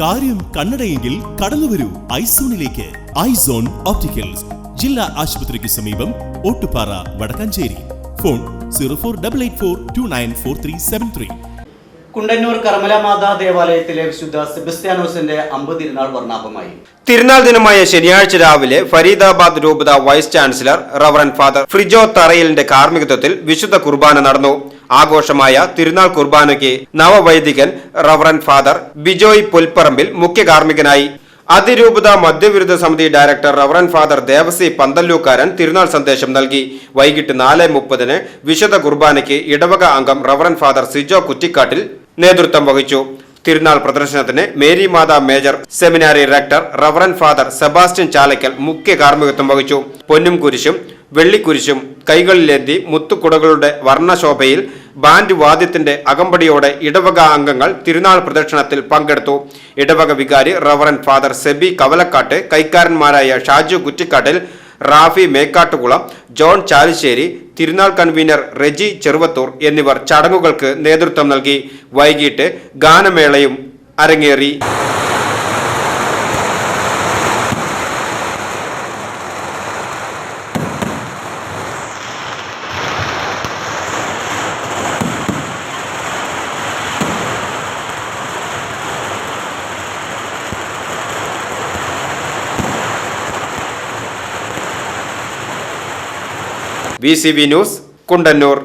കാര്യം കണ്ണടയെങ്കിൽ കടന്നുവരൂ ഐസോണിലേക്ക്. Eyes on opticals. ജില്ലാ ആശുപത്രിക്ക് സമീപം Ottupara Vadakkanchery. Phone zero four double eight four two nine four three seven three. Kundannoor Karmala Matha ദേവാലയത്തിലെ വിശുദ്ധ സെബസ്ത്യാനോസിന്റെ അമ്പത് തിരുനാൾ വർണാഭമായി. തിരുനാൾ ദിനമായ ശനിയാഴ്ച രാവിലെ ഫരീദാബാദ് രൂപത vice chancellor reverend father Frijo തറയിലിന്റെ കാർമ്മികത്വത്തിൽ വിശുദ്ധ കുർബാന നടന്നു. ആഘോഷമായ തിരുനാൾ കുർബാനയ്ക്ക് നവവൈദികൻ റവറൻ ഫാദർ ബിജോയ് പുൽപ്പറമ്പിൽ മുഖ്യ കാർമ്മികനായി. അതിരൂപത മദ്യവിരുദ്ധ സമിതി director reverend father Devassy Panthallookkaran തിരുനാൾ സന്ദേശം നൽകി. വൈകിട്ട് നാല് മുപ്പതിന് വിശുദ്ധ കുർബാനയ്ക്ക് ഇടവക അംഗം റവറൻ ഫാദർ സിജോ കുറ്റിക്കാട്ടിൽ നേതൃത്വം വഹിച്ചു. തിരുനാൾ പ്രദർശനത്തിന് Mary Matha major seminary rector reverend father Sebastian Chalakkal മുഖ്യ കാർമ്മികത്വം വഹിച്ചു. പൊന്നും കുരിശും വെള്ളിക്കുരിശും കൈകളിലേന്തി മുത്തുകുടകളുടെ വർണശോഭയിൽ ബാൻഡ് വാദ്യത്തിന്റെ അകമ്പടിയോടെ ഇടവക അംഗങ്ങൾ തിരുനാൾ പ്രദക്ഷിണത്തിൽ പങ്കെടുത്തു. ഇടവക വികാരി റവറൻ ഫാദർ സെബി കവലക്കാട്ട് കൈക്കാരന്മാരായ ഷാജു കുറ്റിക്കാട്ടിൽ റാഫി മേക്കാട്ടുകുളം ജോൺ ചാലിശ്ശേരി തിരുനാൾ കൺവീനർ റെജി ചെറുവത്തൂർ എന്നിവർ ചടങ്ങുകൾക്ക് നേതൃത്വം നൽകി. വൈകിട്ട് ഗാനമേളയും അരങ്ങേറി. V news Kundannoor